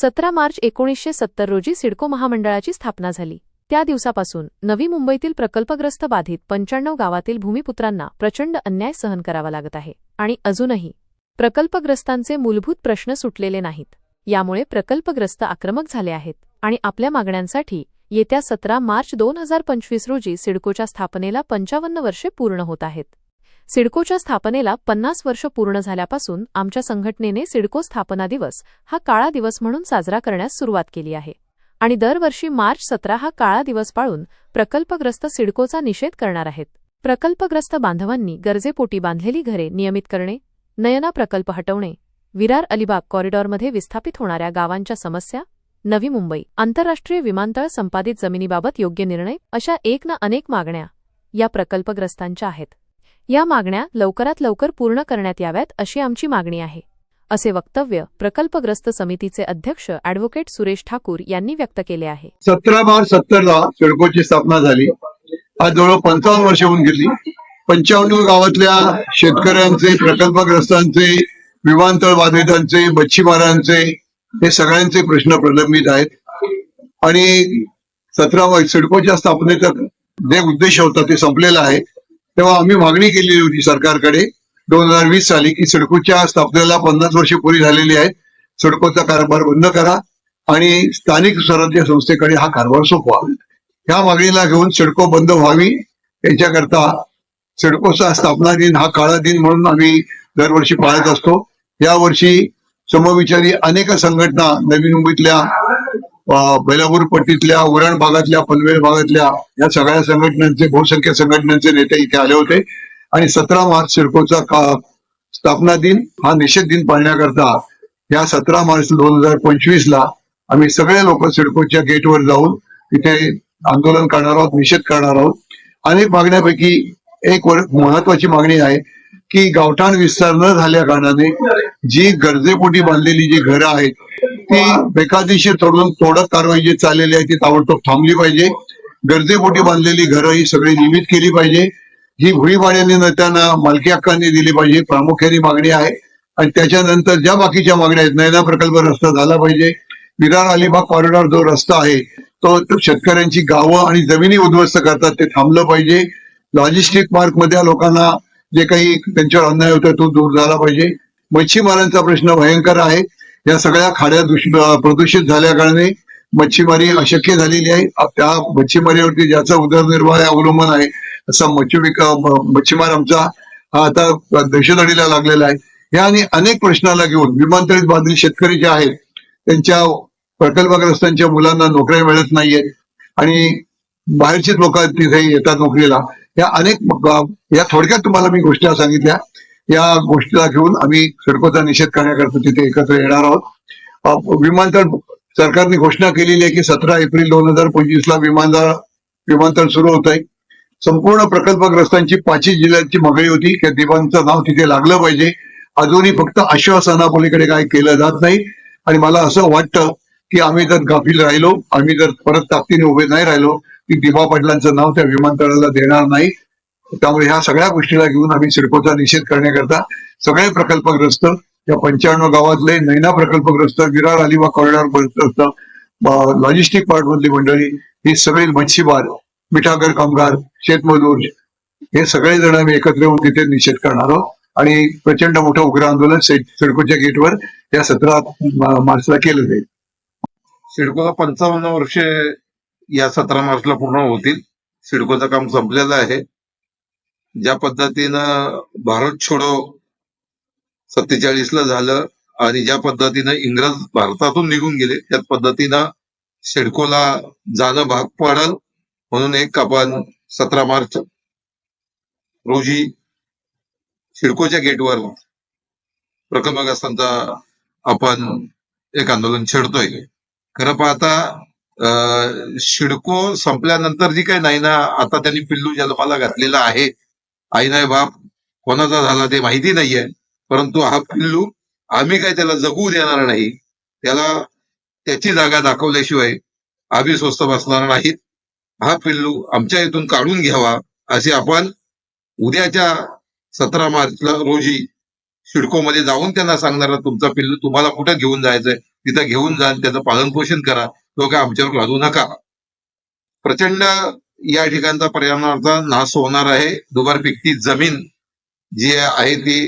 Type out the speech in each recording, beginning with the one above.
सतरा मार्च एकोणीसशे सत्तर रोजी सिडको महामंडळाची स्थापना झाली. त्या दिवसापासून नवी मुंबईतील प्रकल्पग्रस्त बाधित पंच्याण्णव गावातील भूमिपुत्रांना प्रचंड अन्याय सहन करावा लागत आहे. आणि अजूनही प्रकल्पग्रस्तांचे मूलभूत प्रश्न सुटलेले नाहीत. यामुळे प्रकल्पग्रस्त आक्रमक झाले आहेत. आणि आपल्या मागण्यांसाठी येत्या सतरा मार्च दोन हजार पंचवीस रोजी सिडकोच्या स्थापनेला पंचावन्न वर्षे पूर्ण होत आहेत. सिडकोच्या स्थापनेला पन्नास वर्ष पूर्ण झाल्यापासून आमच्या संघटनेने सिडको स्थापना दिवस हा काळा दिवस म्हणून साजरा करण्यास सुरुवात केली आहे. आणि दरवर्षी मार्च सतरा हा काळा दिवस पाळून प्रकल्पग्रस्त सिडकोचा निषेध करणार आहेत. प्रकल्पग्रस्त बांधवांनी गरजेपोटी बांधलेली घरे नियमित करणे नयना प्रकल्प हटवणे विरार अलिबाग कॉरिडॉरमध्ये विस्थापित होणाऱ्या गावांच्या समस्या नवी मुंबई आंतरराष्ट्रीय विमानतळ संपादित जमिनीबाबत योग्य निर्णय अशा एक ना अनेक मागण्या या प्रकल्पग्रस्तांच्या आहेत. या मागण्या लवकरात लवकर पूर्ण करण्यात याव्यात अशी आमची मागणी आहे असे वक्तव्य प्रकल्पग्रस्त समितीचे अध्यक्ष अॅडव्होकेट सुरेश ठाकूर यांनी व्यक्त केले आहे. सतरा मार्च सत्तर ला सिडकोची स्थापना झाली. आज जवळ पंचावन्न वर्ष होऊन गेली. पंचावन्न गावातल्या शेतकऱ्यांचे प्रकल्पग्रस्तांचे विमानतळ बाधितांचे मच्छीमारांचे हे सगळ्यांचे प्रश्न प्रलंबित आहेत. आणि सतरा सिडकोच्या स्थापनेचा जे उद्देश होता ते संपलेला आहे. तेव्हा आम्ही मागणी केलेली होती सरकारकडे दोन हजार वीस साली की सिडकोच्या स्थापनेला पन्नास वर्षे पुरी झालेली आहेत. सिडकोचा कारभार बंद करा आणि स्थानिक स्वराज्य संस्थेकडे हा कारभार सोपवा. ह्या मागणीला घेऊन सिडको बंद व्हावी. याच्याकरता सिडकोचा स्थापना दिन हा काळा दिन म्हणून आम्ही दरवर्षी पाळत असतो. यावर्षी समविचारी अनेक संघटना नवी मुंबईतल्या बैलापूर पट्टीतल्या उरण भागातल्या पनवेल भागातल्या या सगळ्या संघटनांचे बहुसंख्य संघटनांचे नेते इथे आले होते. आणि सतरा मार्च सिडकोचा का- स्थापना दिन हा निषेध दिन पाळण्याकरता या सतरा मार्च दोन हजार पंचवीस ला आम्ही सगळे लोक सिडकोच्या गेटवर जाऊन तिथे आंदोलन करणार आहोत निषेध करणार आहोत. अनेक मागण्यापैकी एक महत्वाची मागणी आहे की गावठाण विस्तार न झाल्या कारणाने जी गरजेपोटी बांधलेली जी घरं आहेत ती बेकायदेशीर तोडून तोडक कारवाई जी चाललेली आहे ती ताबडतोब थांबली पाहिजे. गरजेपोटी बांधलेली घरं ही सगळी नियमित केली पाहिजे. ही भुईवाड्याने नेत्यांना मालकी हक्कांनी दिली पाहिजे प्रामुख्याने मागणी आहे. आणि त्याच्यानंतर ज्या बाकीच्या मागण्या आहेत नैना प्रकल्प रस्ता झाला पाहिजे. विरार अलिबाग कॉरिडॉर जो रस्ता आहे तो शेतकऱ्यांची गावं आणि जमिनी उद्ध्वस्त करतात ते थांबलं पाहिजे. लॉजिस्टिक पार्क मधल्या लोकांना जे काही त्यांच्यावर अन्याय होतं तो दूर झाला पाहिजे. मच्छीमारांचा प्रश्न भयंकर आहे. या सगळ्या खाड्या प्रदूषित झाल्या कारणे मच्छीमारी अशक्य झालेली आहे. त्या मच्छीमारीवरती ज्याचा उदरनिर्वाह अवलंबून आहे असा मच्छी मच्छीमार आमचा हा आता दहशतवाडीला लागलेला आहे. या आणि अनेक प्रश्नाला घेऊन विमानतळीत बांधील शेतकरी जे आहेत त्यांच्या प्रकल्पग्रस्तांच्या मुलांना नोकऱ्या मिळत नाहीयेत आणि बाहेरचेच लोक तिथे येतात नोकरीला. या अनेक या थोडक्यात तुम्हाला मी गोष्टी सांगितल्या. या गोष्टीला घेऊन आम्ही सिडकोचा निषेध करण्याकरता तिथे एकत्र येणार आहोत. विमानतळ सरकारने घोषणा केलेली आहे की सतरा एप्रिल दोन हजार पंचवीस ला विमानतळ विमानतळ सुरू होत आहे. संपूर्ण प्रकल्पग्रस्तांची पाचही जिल्ह्यांची मागणी होती. की दिवांचं नाव तिथे लागलं पाहिजे. अजूनही फक्त आश्वासनापलीकडे काय केलं जात नाही. आणि मला असं वाटतं की आम्ही जर गाफील राहिलो आम्ही जर परत ताकदीने उभे नाही राहिलो की दिवा पाटलांचं नाव त्या विमानतळाला देणार नाही. त्यामुळे ह्या सगळ्या गोष्टीला घेऊन आम्ही सिडकोचा निषेध करण्याकरता सगळे प्रकल्पग्रस्त या पंच्याण्णव गावातले नैना प्रकल्पग्रस्त Virar Alibag corridor logistic part मधली मंडळी ही सगळी मच्छीमार मिठागर कामगार शेतमजूर हे सगळे जण आम्ही एकत्र येऊन तिथे निषेध करणार आहोत. आणि प्रचंड मोठं उग्र आंदोलन सिडकोच्या गेटवर या सतरा मार्चला केलं जाईल. सिडकोला पंचावन्न वर्षे या सतरा मार्चला पूर्ण होतील. सिडकोचं काम संपलेलं आहे. ज्या पद्धतीनं भारत छोडो सत्तेचाळीस ला झालं आणि ज्या पद्धतीनं इंग्रज भारतातून निघून गेले त्याच पद्धतीनं सिडकोला जाणं भाग पडल म्हणून एक आपण सतरा मार्च रोजी सिडकोच्या गेटवर प्रकल्पग्रस्तांचा आपण एक आंदोलन छेडतोय. खरं पाहता शिडको संपल्यानंतर जी काही नाही ना आता त्यांनी पिल्लू जन्माला घातलेला आहे आई नाही बाप कोणाचा झाला ते माहिती नाहीये. परंतु हा पिल्लू आम्ही काय त्याला जगू देणार नाही त्याला त्याची जागा दाखवल्याशिवाय आम्ही स्वस्त बसणार नाहीत. हा पिल्लू आमच्या इथून काढून घ्यावा असे आपण उद्याच्या सतरा मार्चला रोजी सिडकोमध्ये जाऊन त्यांना सांगणार तुमचा पिल्लू तुम्हाला कुठं घेऊन जायचंय? तिथं घेऊन जा त्याचं पालन पोषण करा. तो काय आमच्यावर लादू नका. प्रचंड या ठिकाणचा पर्यावरणाचा नाश होणार आहे. दुबार पिकती जमीन जी आहे ती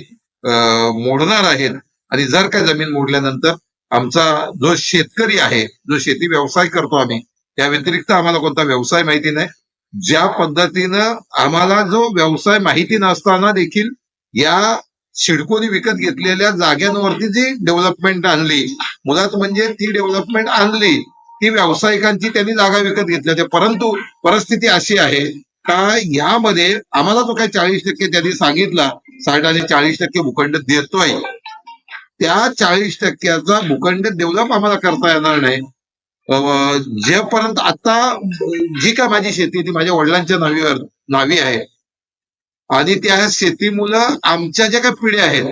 मोडणार आहेत आणि जर का जमीन मोडल्यानंतर आमचा जो शेतकरी आहे जो शेती व्यवसाय करतो आम्ही त्या व्यतिरिक्त आम्हाला कोणता व्यवसाय माहिती नाही. ज्या पद्धतीनं आम्हाला जो व्यवसाय माहिती नसताना देखील या शिडकोनी विकत घेतलेल्या जाग्यांवरती जी डेव्हलपमेंट आणली मुळात म्हणजे ती डेव्हलपमेंट आणली ती व्यावसायिकांची त्यांनी जागा विकत घेतल्या परंतु परिस्थिती अशी आहे का यामध्ये आम्हाला जो काही चाळीस टक्के त्यांनी सांगितला साठ आणि चाळीस टक्के भूखंड देतोय. त्या चाळीस टक्क्याचा भूखंड डेव्हलप आम्हाला करता येणार नाही. जेपर्यंत आता जी काय माझी शेती ती माझ्या वडिलांच्या नावीवर नावी आहे. आणि त्या शेतीमुळं आमच्या ज्या काही पिढ्या आहेत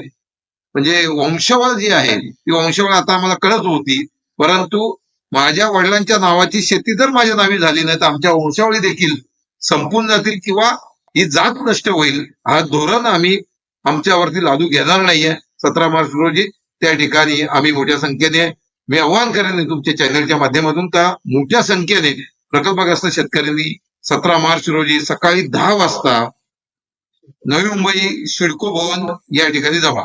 म्हणजे वंशावळ जी आहे ती वंशावळ आता आम्हाला कळत होती. परंतु माझ्या वडिलांच्या नावाची शेती जर माझ्या नावी झाली नाही तर आमच्या वंशावळी देखील संपून जातील किंवा ही जात नष्ट होईल हा धोरण आम्ही आमच्यावरती लादू घेणार नाहीये. सतरा मार्च रोजी त्या ठिकाणी आम्ही मोठ्या संख्येने मी आव्हान करेन तुमच्या चॅनलच्या माध्यमातून का मोठ्या संख्येने प्रकल्पग्रस्त शेतकऱ्यांनी सतरा मार्च रोजी सकाळी दहा वाजता नवी मुंबई सिडको भवन या ठिकाणी जावा.